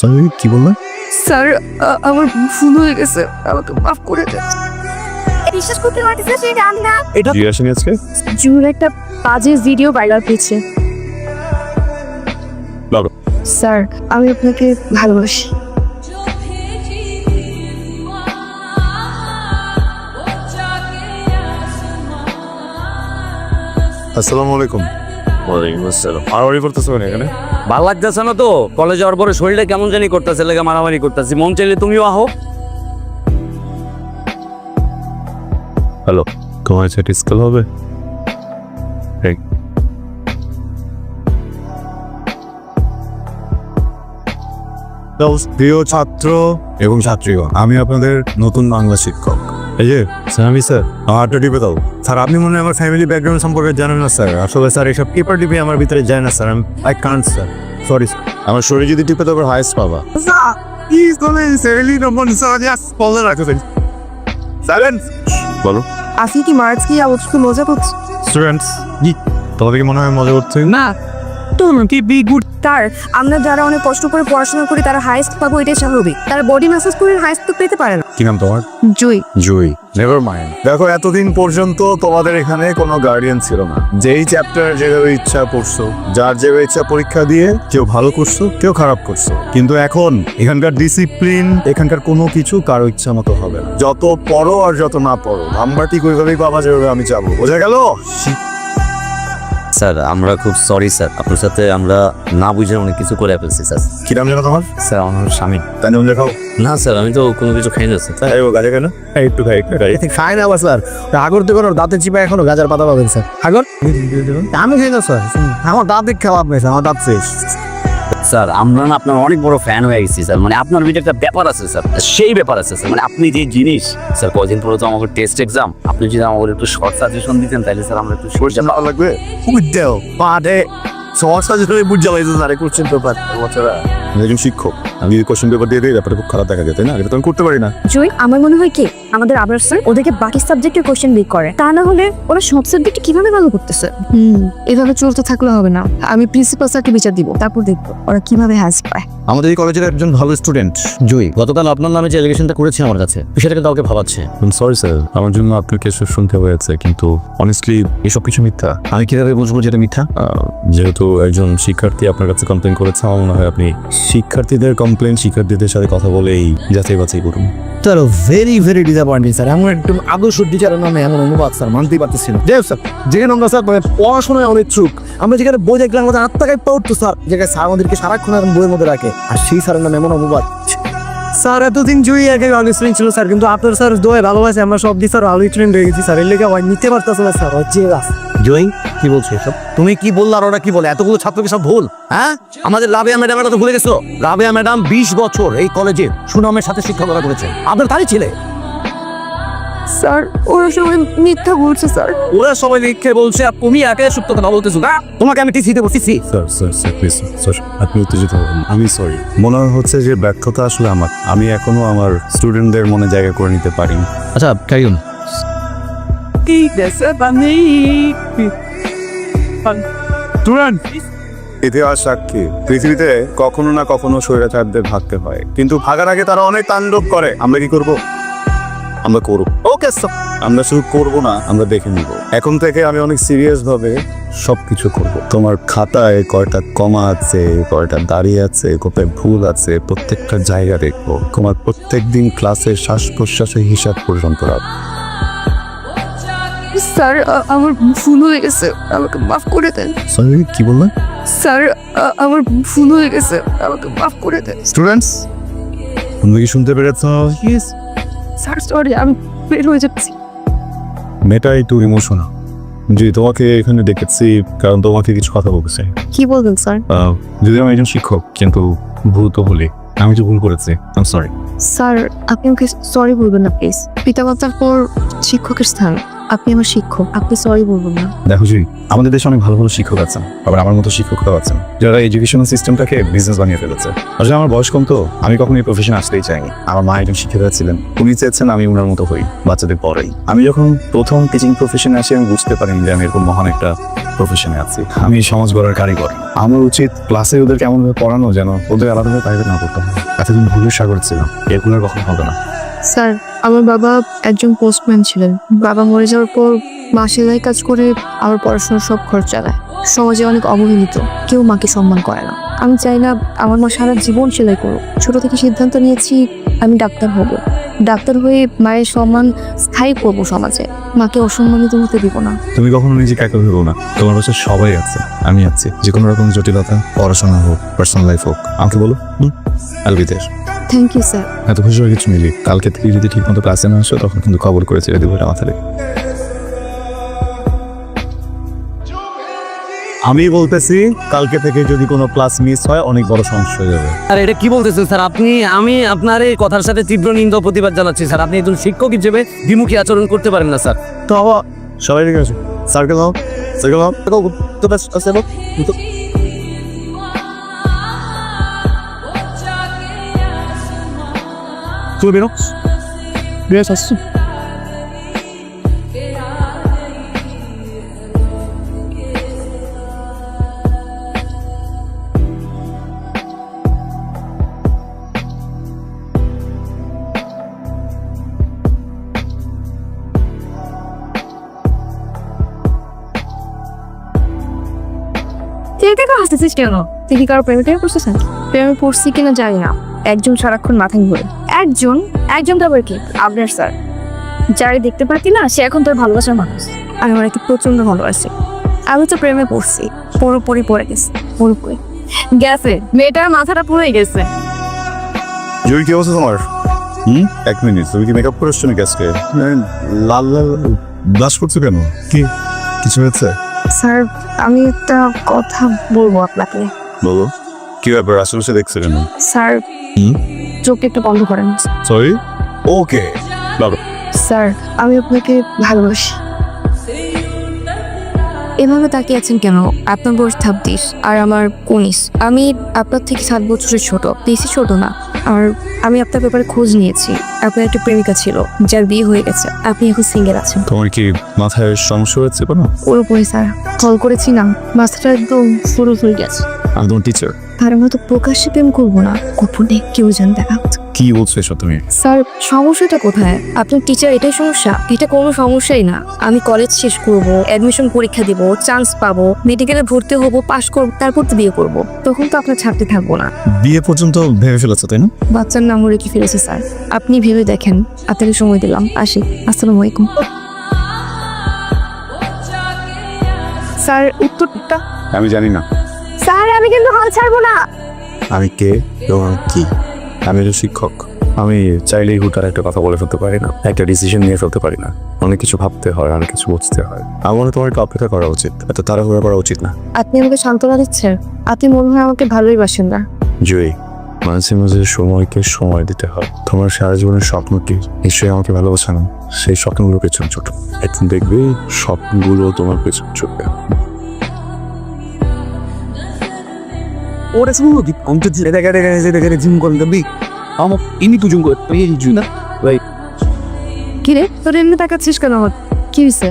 Sorry কি বললেন? Sir আমার ভুল হয়ে গেছে। আমাকে মাফ করে দেন। বিশ্বাস করতে পারতেছি সেটা আমি না? জিজ্ঞাসা আজকে? জুর একটা বাজে ভিডিও ভাইরাল হয়েছে। বলো। স্যার আমি আপনাকে ভালোবাসি। আসসালামু আলাইকুম। ওয়ালাইকুম আসসালাম মারামারি করতেছো কেন এখানে? ভালো লাগতেছে না তো? কলেজে যাওয়ার পরে শরীরটা কেমন জানি করতেছে লেগে মারামারি করতেছি। মন চাইলে তুমিও আহো। হ্যালো তোমার সাথে স্কুল হবে? প্রিয় ছাত্র এবং ছাত্রীগণ আমি আপনাদের নতুন বাংলা শিক্ষক। এই যে স্যার আমি স্যার। আমার হাতটা টিপে দাও। স্যার আপনি মনে হয় আমার ফ্যামিলি ব্যাকগ্রাউন্ড সম্পর্কে জানেন না স্যার। আসলে স্যার এসব পেপার টিপে আমার ভিতরে যায় না স্যার। আমি I can't sir. Sorry sir. আমার শরীর যদি টিপে তবে হাইস্ট পাবা। Please don't seriously number sir just বলে রাখো সাইলেন্স বলো। আপনি কি মার্চ কি আবশ্যক মজা করছে স্টুডেন্টস জি তোমাদের কি মনে হয় মজা করছে? না তার আমরা যারা অনেক কষ্ট করে পড়াশোনা করি তারা হাইস্ট পাবো এটাই স্বাভাবিক। তারা বডি ম্যাসাজ করে হাইস্ট তো পেতে পারে না। কি নাম তোমার? জুই। জুই। নেভার মাইন্ড দেখো এতদিন পর্যন্ত তোমাদের এখানে কোনো গার্ডিয়ান ছিল না। যেই চ্যাপ্টার যেভাবে ইচ্ছা পড়ছো যার যেভাবে ইচ্ছা পরীক্ষা দিয়ে কেউ ভালো করছ কেউ খারাপ করছ। কিন্তু এখন এখানকার ডিসিপ্লিন এখানকার কোনো কিছু কারও ইচ্ছা মতো হবে না। যত পড়ো আর যত না পড়ো নাম্বার ঠিক ওইভাবেই পাবা যেভাবে আমি যাব বোঝা গেল? স্যার আমরা খুব সরি স্যার। আপনার সাথে আমরা না বুঝে অনেক কিছু করে ফেলছি স্যার। কি নাম জানো তোমার? স্যার আমার স্বামী তাই নাম দেখাও না স্যার আমি তো কোনো কিছু খাই না স্যার। এই ও গাজা কেন? এই একটু খাই একটু খাই। খায় না স্যার। আগর তো কোনো দাঁতে চিপা এখনও গাজার পাতা পাবেন স্যার। আগর আমি খাই না স্যার। আমার দাঁত খাওয়া খাওয়া আপনার আমার দাঁত শেষ। স্যার আমরা না আপনার অনেক বড় ফ্যান হয়ে গেছি স্যার। মানে আপনার ভিতরে একটা ব্যাপার আছে স্যার। সেই ব্যাপার আছে স্যার। মানে আপনি যে জিনিস স্যার কদিন পরে তো আমাকে টেস্ট এক্সাম আপনি যদি আমাকে একটু শর্ট সাজেশন দিতেন তাহলে স্যার আমরা একটু ভালো লাগবে? উদ্দেও পাটে সমস্যা যেটা বুঝ জ্বালাইছে স্যার কোশ্চেন পেপার আমি একজন শিক্ষক। আমি যদি কোশ্চেন পেপার দিয়ে দিই ব্যাপারটা খুব খারাপ দেখা যেত না? এটা তো আমি করতে পারি না। জুই আমার মনে হয় কি আমাদের আবার স্যার ওদেরকে বাকি সাবজেক্টের কোশ্চেন লিক করে। তা না হলে ওরা সব সাবজেক্টে কীভাবে ভালো করতেছে? হুম এভাবে চলতে থাকলে হবে না। আমি প্রিন্সিপাল স্যারকে বিচার দিব তারপর দেখব ওরা কীভাবে হ্যাজ পায়। আমাদের এই কলেজের একজন ভালো স্টুডেন্ট জুই গতকাল আপনার নামে যে করেছে আমার কাছে কিন্তু ভাবাচ্ছে। সরি স্যার আমার জন্য আপনাকে এসব শুনতে হয়েছে কিন্তু অনেস্টলি এসব কিছু মিথ্যা। আমি কীভাবে বুঝব যেটা মিথ্যা? আহ, যেহেতু একজন শিক্ষার্থী আপনার কাছে কমপ্লেন করেছে, আমার মনে হয় আপনি শিক্ষার্থীদের কমপ্লেন শিক্ষার্থীদের সাথে কথা বলেই যাচাই বাছাই করুন। Sir very very disappointing sir এমন একদম আদর্শ টিচারের নামে এমন অনুবাদ স্যার মানতেই পারতেছি না। যাই স্যার যেখানে আমরা স্যার মানে পড়াশোনায় অনেক চুক আমরা যেখানে বই দেখলাম, আমাদের আত্মাকায় পড়তো স্যার যেখানে স্যার আমাদেরকে সারাক্ষণ এখন বইয়ের মধ্যে রাখে, আর সেই স্যারের নামে এমন অনুবাদ। স্যার এতদিন জুই আগে ভালো ছিল স্যার কিন্তু আপনার স্যার দোয়ে ভালোবাসে, আমরা সব দিয়ে স্যার স্টুডেন্ট হয়ে গেছি স্যার এর লেগে নিতে পারতেছে না স্যার হচ্ছে জয়ী কি বলছো এসব? তুমি কি বললে আর ওরা কি বলে? এতগুলো ছাত্রকে সব ভুল? হ্যাঁ? আমাদের রাবেয়া ম্যাডামের তো ভুলে গেছো? রাবেয়া ম্যাডাম বিশ বছর এই কলেজে সুনামের সাথে শিক্ষকতা করেছেন আপনার তারই ছেলে? স্যার ওরা সবাই মিথ্যা বলছে স্যার। ওরা সবাই লিখে বলছে আর তুমি একে সত্য কথা বলতেছো। না তোমাকে আমি sir sir sir please sir আপনি উত্তেজিত হবেন আমি সরি মনে হচ্ছে যে ব্যর্থতা আসলে আমার। আমি এখনও আমার স্টুডেন্টদের মনে জায়গা করে নিতে পারিনি। আচ্ছা ক্যারিয়ন স্টুডেন্ট ইতিহাস সাক্ষী। পৃথিবীতে কখনো না কখনো স্বৈরাচারদের ভাগতে হয়। কিন্তু ভাগার আগে তারা অনেক তাণ্ডব করে। আমরা কি করব? আমরা করব। ওকে আমরা শুধু করব না আমরা দেখে নিব। এখন থেকে আমি অনেক সিরিয়াস ভাবে সবকিছু করব। তোমার খাতায় কয়টা কমা আছে কয়টা দাঁড়িয়ে আছে কোথায় ভুল আছে প্রত্যেকটা জায়গা দেখব। তোমার প্রত্যেক দিন ক্লাসের শ্বাস প্রশ্বাসের হিসাব পর্যন্ত রাখব। স্যার আমার ভুল হয়ে গেছে। আমাকে মাফ করে দেন। সরি কি বললেন স্যার আমার ভুল হয়ে গেছে। আমাকে মাফ করে দেন। স্টুডেন্টস তুমি কি শুনতে পেরেছ? স্যার সরি আমি বের হয়ে যাচ্ছি। মেয়েটা একটু ইমোশনাল জি তোমাকে এখানে ডেকেছি কারণ তোমাকে কিছু কথা বলতে চাই। কি বলবেন স্যার? যদি আমি একজন শিক্ষক কিন্তু ভুল তো হলে আমি তো ভুল করেছি আম সরি স্যার আপনি ওকে সরি বলবেন না প্লিজ পিতামাতার পর শিক্ষকের স্থান। আপনি আমার শিক্ষক আপনি সরি বলবেন না। দেখো জি আমাদের দেশে অনেক ভালো ভালো শিক্ষক আছেন আবার আমার মতো শিক্ষকরাও আছেন যারা এডুকেশনাল সিস্টেমটাকে বিজনেস বানিয়ে ফেলেছে। আসলে আমার বয়স কম তো আমি কখনো এই প্রফেশন আসতেই চাইনি। আমার মা একজন শিক্ষিকা ছিলেন। উনি চেয়েছেন আমি ওনার মতো হই বাচ্চাদের পড়াই। আমি যখন প্রথম টিচিং প্রফেশনে আসি আমি বুঝতে পারিনি যে আমি এরকম মহান একটা প্রফেশনে আছি। আমি সমাজ গড়ার কারিগর। আমার উচিত ক্লাসে ওদের কেমনভাবে পড়ানো যেন ওদের আলাদাভাবে প্রাইভেট না করতে হয় এতদিন ভুলের সাগর ছিলাম এগুলো কখনো হবে না। স্যার আমার বাবা একজন পোস্টম্যান ছিলেন। বাবা মরে যাওয়ার পর মা সেলাই কাজ করে আমার পড়াশোনার সব খরচ চালায়। সমাজে অনেক অবহেলিত, কেউ মাকে সম্মান করে না। আমি চাই না আমার মা সারা জীবন সেলাই করুক। ছোট থেকে সিদ্ধান্ত নিয়েছি, আমি ডাক্তার হব। ডাক্তার হয়ে মায়ের সম্মান স্থায়ী করব সমাজে। মাকে অসম্মানিত হতে দিব না। তুমি কখনো নিজেকে একা ভেবো না। তোমার পাশে সবাই আছে, আমি আছি। যে কোনো রকম জটিলতা, পড়াশোনা হোক পার্সোনাল লাইফ হোক। আমাকে বলো। আলবিদের থ্যাংক ইউ স্যার এত খুশি হয়ে কিছু মিলি। কালকে থেকে যদি ঠিক মতো ক্লাসে না আসো তখন কিন্তু খবর করে ছেড়ে দেবো এটা মাথায় আমি বলতেছি কালকে থেকে যদি কোনো ক্লাস মিস হয় অনেক বড় সমস্যা হয়ে যাবে। আর এটা কি বলতেছেন স্যার? আপনি আমি আপনার এই কথার সাথে তীব্র নিন্দা প্রতিবাদ জানাচ্ছি স্যার। আপনি একজন শিক্ষক হিসেবে দ্বিমুখী আচরণ করতে পারেন না স্যার। তো সবাই ঠিক আছে? সার্কেল নাও সার্কেল নাও তো ব্যাস তুমি বেরো বেশ আসছো তুই হাসতেছিস কেন তুই কি কারও প্রেমে টেমে পড়ছিস? প্রেমে পড়ছি কিনা জানি না একজন সারাক্ষণ মাথায় ঘুরে একজন একজনটা আবার কি? আপনার স্যার। যারে দেখতে পারতি না সে এখন তোর ভালোবাসার মানুষ। আমি আমার একটু প্রচণ্ড ভালোবাসি। আমি তো প্রেমে পড়ছি। পুরোপুরি পড়ে গেছে। পুরোপুরি। গেছে। মেয়েটার মাথাটা পুরো গেছে। জুই কি অবস্থা তোমার? হুম? এক মিনিট তুমি কি মেকআপ করে আসছো নাকি আজকে? লাল লাল ব্লাশ করছ কেন? কি? কিছু হয়েছে? স্যার আমি একটা কথা বলব আপনাকে। বলো। কি ব্যাপার? আশেপাশে দেখছ কেন? স্যার হুম? চোখটা একটু বন্ধ করেন। সরি ওকে বাবা স্যার আমি আপনাকে ভালোবাসি। এভাবে তাকিয়ে আছেন কেন? আপনার বয়স ছাব্বিশ আর আমার উনিশ। আমি আপনার থেকে সাত বছরের ছোট। বেশি ছোট না। আর আমি আপনার ব্যাপারে খোঁজ নিয়েছি। আপনার একটা প্রেমিকা ছিল যার বিয়ে হয়ে গেছে। আপনি এখন সিঙ্গেল আছেন। তোমার কি মাথায় সমস্যা হয়েছে কোনো? পুরোপুরি স্যার। কল করেছি না। মাথাটা একদম শুরু হয়ে গেছে। আমি তোমার টিচার আর আমরা তো প্রকাশ্যে প্রেম করব না। গোপনে কেউ জান দেখা কি বলছো এসব তুমি? স্যার সমস্যাটা কোথায়? আপনার টিচার এটাই সমস্যা? এটা কোনো সমস্যাই না। আমি কলেজ শেষ করব অ্যাডমিশন পরীক্ষা দিব চান্স পাবো মেডিকেলে ভর্তি হব পাশ করব তারপর তো বিয়ে করব। তখন তো আপনার ছাড়তে থাকব না। বিয়ে পর্যন্ত ভেবে ফেলেছো তাই না? বাচ্চার নাম রেখে ফিরেছে স্যার। আপনি ভেবে দেখেন। আপনাকে সময় দিলাম। আসি। আসসালামু আলাইকুম। স্যার উত্তরটা? আমি জানি না। স্যার আমি কিন্তু হাল ছাড়বো না। আমি কে এবং আমি কি? আমি একজন শিক্ষক। আমি চাইলেই হুটার একটা কথা বলে ফেলতে পারি না। একটা ডিসিশন নিয়ে ফেলতে পারি না। অনেক কিছু ভাবতে হয় অনেক কিছু বুঝতে হয়। আমার মনে তোমার একটু অপেক্ষা করা উচিত। এত তাড়াহুড়া করা উচিত না। আপনি আমাকে সান্ত্বনা দিচ্ছেন? আপনি মনে হয় আমাকে ভালোই বাসেন না। জয়ী মাঝে মাঝে সময়কে সময় দিতে হয়। তোমার সারা জীবনের স্বপ্ন কি? নিশ্চয়ই আমাকে ভালোবাসে না। সেই স্বপ্নগুলো পেছন ছোট। একদিন দেখবে স্বপ্নগুলো তোমার পেছন ছুটবে। ওরে শুনো দি আমি তো যেটা দেখা দেখা যেটা দেখা জিম করে দেবি আমার ইনি তো জিম করে এই জিম না। কি রে? তোর এমনি তাকাচ্ছিস কেন কি হয়েছে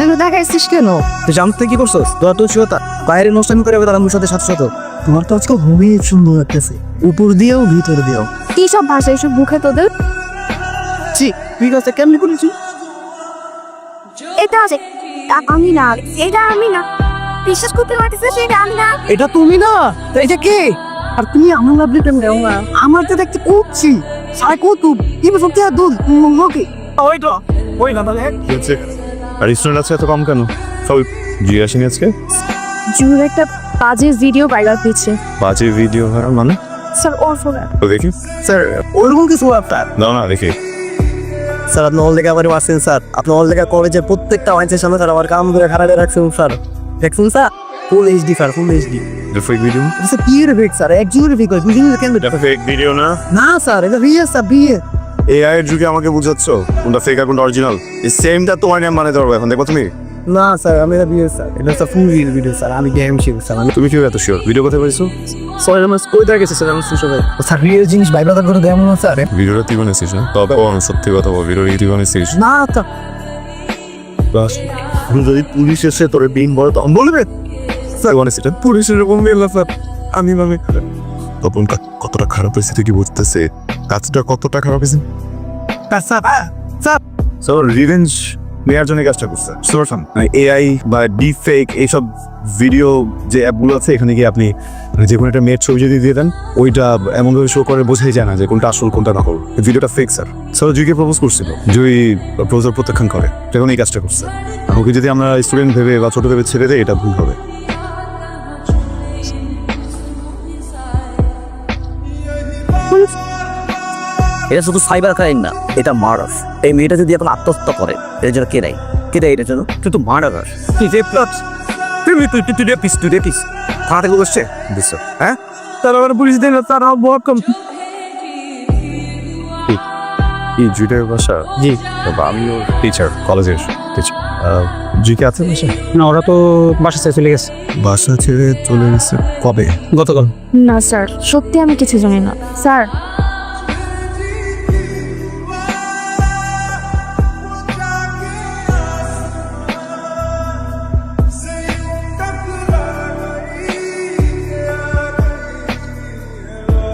এমনি তাকাইছিস কেন? তুই জানতে কি করছস? তোরা তো ছিল বাইরে অনুষ্ঠান করে তার আমার সাথে সাথে সাথে তোমার তো আজকে খুবই সুন্দর লাগতেছে। উপর দিয়েও ভিতর দিয়েও। কি সব ভাষা এসব মুখে তোদের? জি তুই কাছে কেমনি করেছি? এটা আছে। আমি না এটা আমি না। বিশ্বাস করতে আমি না। এটা তুমি না? তো এটা কে? আর তুমি আমার লাভলি কেমন দেও না। আমার তো দেখতে করছি সারা কত কি বলছো কে? দুধ ওই তো। ওই না তাহলে আর স্টুডেন্ট আছে এত কম কেন? সব আসেনি আজকে? জুর একটা বাজে ভিডিও ভাইরাল হয়েছে। বাজে ভিডিও ভাড়া মানে? স্যার ওর ফোনে তো দেখি। স্যার ওইরকম কিছু আপনার? দাও না দেখি। স্যার আপনি অল লেখা আমার আসছেন স্যার। আপনি অল লেখা কলেজের প্রত্যেকটা ওয়াইন্সের সামনে স্যার আমার কাম করে খারাপ রাখছেন স্যার। দেখছেন sir full HD sir full HD fake video sir বিয়ের ফেক স্যার এক জিওর ফেক হয় বুঝিনি কেন? এটা ফেক ভিডিও না? না স্যার এটা বিয়ে স্যার বিয়ে এআই এর যুগে আমাকে বুঝাচ্ছ কোনটা ফেক আর কোনটা অরিজিনাল এই সেমটা তোমার নাম মানে ধরবো এখন দেখো তুমি? না স্যার আমি এটা ভিডিও স্যার এটা sir full reel video sir আমি গেম শিখি স্যার আমি তুমি কি এত শিওর ভিডিও সরি আমার কই থেকে গেছে স্যার আমি সুশো ভাই। স্যার রিয়েল জিনিস ভাইব্রাদার করে দেয় স্যার ভিডিওটা তুই তবে ও সত্যি কথা বল ভিডিও তুই বানিয়েছিস। না বাস যদি পুলিশ এসে তোর বিন বলে তখন বলবে। স্যার বানিয়েছিস পুলিশের এরকম মেলা স্যার। আমি মানে তপন কতটা খারাপ হয়েছে তুই কি বুঝতেছে? কাজটা কতটা খারাপ হয়েছে? সো রিভেঞ্জ নেওয়ার জন্য কাজটা করছে। সোরসাম এআই বা ডিপ ফেক এইসব ভিডিও যে অ্যাপগুলো আছে এখানে গিয়ে আপনি মানে যে কোনো একটা মেয়ের ছবি যদি দিয়ে দেন ওইটা এমনভাবে শো করে বোঝাই যায় না যে কোনটা আসল কোনটা নকল। ভিডিওটা ফেক স্যার স্যার জুইকে প্রপোজ করছিল। জুই প্রপোজাল প্রত্যাখ্যান করে। তখন এই কাজটা করছে। ওকে যদি আমরা স্টুডেন্ট ভেবে বা ছোট ভেবে ছেড়ে দেয় এটা ভুল হবে। এটা শুধু সাইবার ক্রাইম না এটা মার্ডার এই মেয়েটা যদি এখন আত্মহত্যা করে এর জন্য কে দেয়? কে দেয় এটার জন্য? তুই তো মার্ডার তুই যে প্লট তুই তুই তুই তুই পিস তুই পিস থানা থেকে বসছে হ্যাঁ? আমার পুলিশ দিন স্যার আমার কম জুইটার বাসা? জি। আমি ওর টিচার কলেজের টিচার জুইকে আছে বাসা না ওরা তো বাসা ছেড়ে চলে গেছে। বাসা ছেড়ে চলে গেছে কবে? গতকাল। না স্যার সত্যি আমি কিছু জানি না। স্যার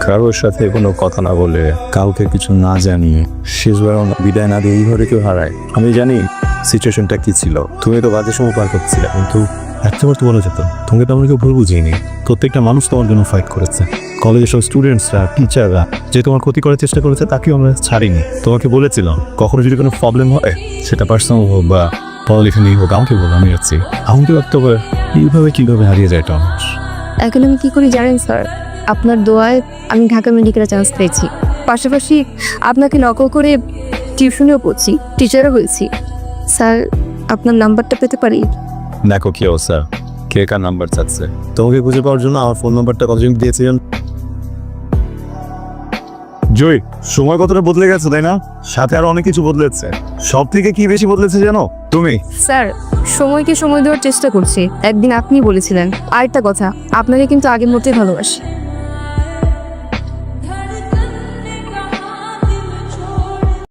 কারোর সাথে কোনো কথা না বলে কাউকে কিছু না জানিয়ে শেষবার বিদায় না দিয়ে এইভাবে কেউ হারায়। আমি জানি সিচুয়েশনটা কি ছিল। তুমি তো বাজে সময় পার করছিলে কিন্তু একটাবার তো বলা যেত তোমাকে তো আমরা কেউ ভুল বুঝিনি। প্রত্যেকটা মানুষ তোমার জন্য ফাইট করেছে। কলেজের সব স্টুডেন্টসরা টিচাররা যে তোমার ক্ষতি করার চেষ্টা করেছে তাকেও আমরা ছাড়িনি। তোমাকে বলেছিলাম কখনো যদি কোনো প্রবলেম হয় সেটা পার্সোনাল হোক বা পড়ালেখা নিয়ে হোক আমাকে বলো আমি আছি। আমাকে ভাবতে হবে এইভাবে কীভাবে হারিয়ে যায় একটা মানুষ এখন আমি কি করি জানেন স্যার? আপনার দোয়ায় আমি ঢাকা মেডিকেলে চান্স পেয়েছি। পাশাপাশি আপনাকে নকল করে টিউশনেও পড়ছি টিচারও হয়েছি। স্যার আপনার নাম্বারটা পেতে পারি? দেখো কি অবস্থা। কে কার নাম্বার চাচ্ছে? তোমাকে খুঁজে পাওয়ার জন্য আমার ফোন নাম্বারটা কতজন দিয়েছিলেন। জয় সময় কতটা বদলে গেছে তাই না? সাথে আরও অনেক কিছু বদলেছে। সব থেকে কি বেশি বদলেছে জানো? তুমি? স্যার সময়কে সময় দেওয়ার চেষ্টা করছি। একদিন আপনি বলেছিলেন আরেকটা কথা আপনাকে কিন্তু আগের মতোই ভালোবাসি।